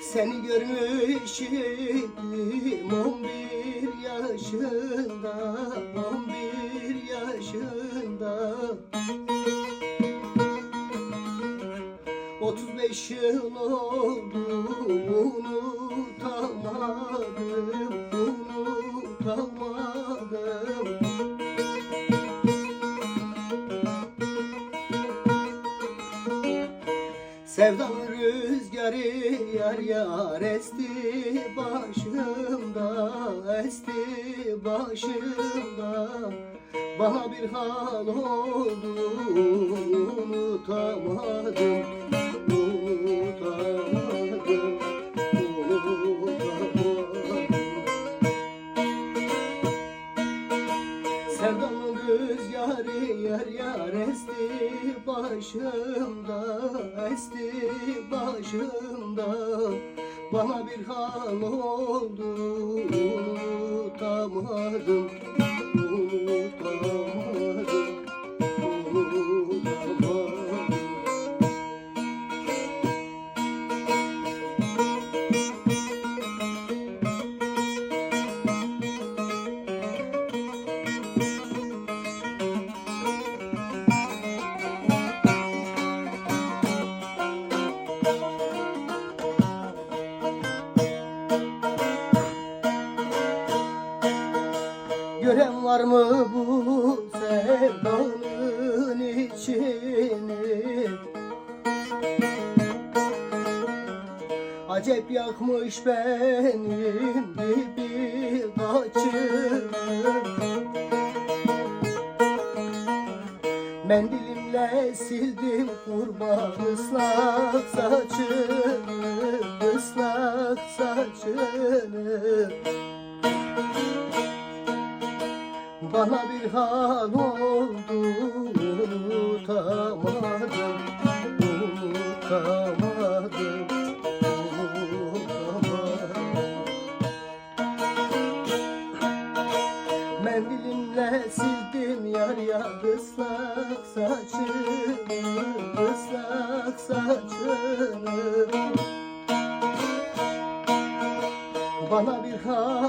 Seni görmüşüm on bir yaşında On bir yaşında. Otuz beş yıl oldu bunu Sevdam rüzgarı yar yar esti başımda esti başımda. Bana bir hal oldu unutamadım Sevdamın rüzgarı yar yar esti başımda esti başımda. Bana bir hal oldu unutamadım Gören var mı bu sevdanın içini? Acep yakmış benim gibi kaçını Mendilimle sildim kurban ıslak saçını ıslak saçını Bana bir hal oldu unutamadım unutamadım unutamadım. Mendilimle sildim yar yar ıslak saçını ıslak saçını. Bana bir hal